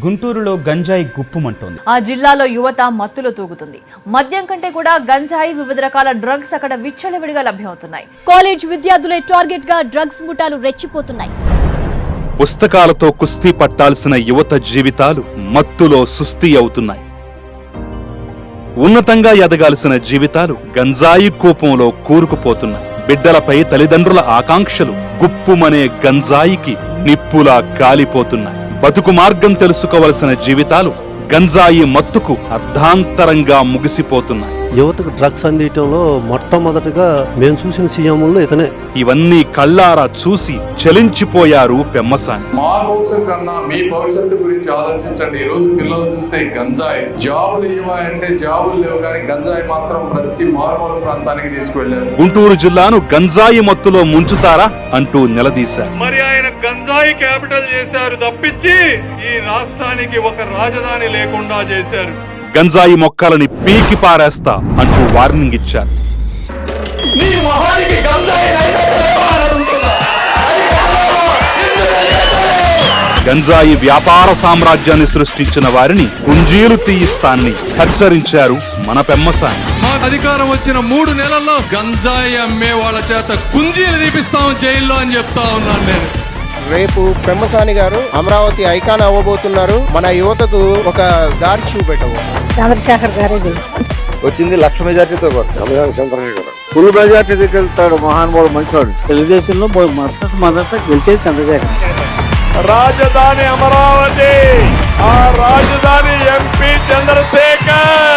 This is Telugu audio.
గుంటూరులో గంజాయి గుప్పుమంటోంది. ఆ జిల్లాలో యువత మత్తులో తూగుతుంది. మద్యం కంటే కూడా గంజాయి వివిధ రకాల డ్రగ్స్ అక్కడ విచ్చలవిడిగా లభ్యమవుతున్నాయి. కాలేజ్ విద్యార్థులే టార్గెట్గా డ్రగ్స్ ముఠాలు రెచ్చిపోతున్నాయి. పుస్తకాలతో కుస్తీ పట్టాల్సిన యువత జీవితాలు మత్తులో సుస్థి అవుతున్నాయి. ఉన్నతంగా ఎదగాల్సిన జీవితాలు గంజాయి కూపంలో కూరుకుపోతున్నాయి. బిడ్డలపై తల్లిదండ్రుల ఆకాంక్షలు గుప్పుమనే గంజాయికి నిప్పులా కాలిపోతున్నాయి. బతుకు మార్గం తెలుసుకోవలసిన జీవితాలు గంజాయి మత్తుకు అర్ధాంతరంగా ముగిసిపోతున్నాయి. యువతకు డ్రగ్స్ అందించడంలో మొట్టమొదటిగా మేము చూసిన సీఎంలో ఇతనే. ఇవన్నీ కళ్ళారా చూసి చలించిపోయారు పెమ్మసాని. మా భవిష్యత్తు కన్నా మీ భవిష్యత్తు గురించి ఆలోచించండి. ఈ రోజు పిల్లలు చూస్తే గంజాయి. జాబులు ఇవ్వాలంటే జాబులు లేవు కానీ గంజాయి మాత్రం ప్రతి మారుమూల ప్రాంతానికి తీసుకువెళ్ళారు. గుంటూరు జిల్లాను గంజాయి మత్తులో ముంచుతారా అంటూ నిలదీశారు. మరి గంజాయి క్యాపిటల్ చేశారు తప్పించి ఈ రాష్ట్రానికి ఒక రాజధాని లేకుండా చేశారు. గంజాయి మొక్కలని పీకి పారేస్తా అంటూ వార్నింగ్ ఇచ్చారు. గంజాయి గంజాయి వ్యాపార సామ్రాజ్యాన్ని సృష్టించిన వారిని కుంజీలు తీయిస్తాన్ని హెచ్చరించారు మన పెమ్మసాని మాకు అధికారం వచ్చిన మూడు నెలల్లో గంజాయి అమ్మే వాళ్ళ చేత కుంజీలు తీపిస్తాం జైల్లో అని చెప్తా ఉన్నాను నేను. రేపు పెమ్మసాని గారు అమరావతి ఐకాన్ అవ్వబోతున్నారు. మన యువతకు ఒక దారి చూపెట్టవు. చంద్రశేఖర్ గారే గెలుస్తారు. వచ్చింది లక్ష మెజార్టీతో ఫుల్ మెజార్టీ వెళ్తాడు మహానుభావుడు మంచివాడు తెలుగుదేశంలో మొదట మొదట గెలిచేది చంద్రశేఖర్. రాజధాని అమరావతి ఆ రాజధాని ఎంపీ చంద్రశేఖర్.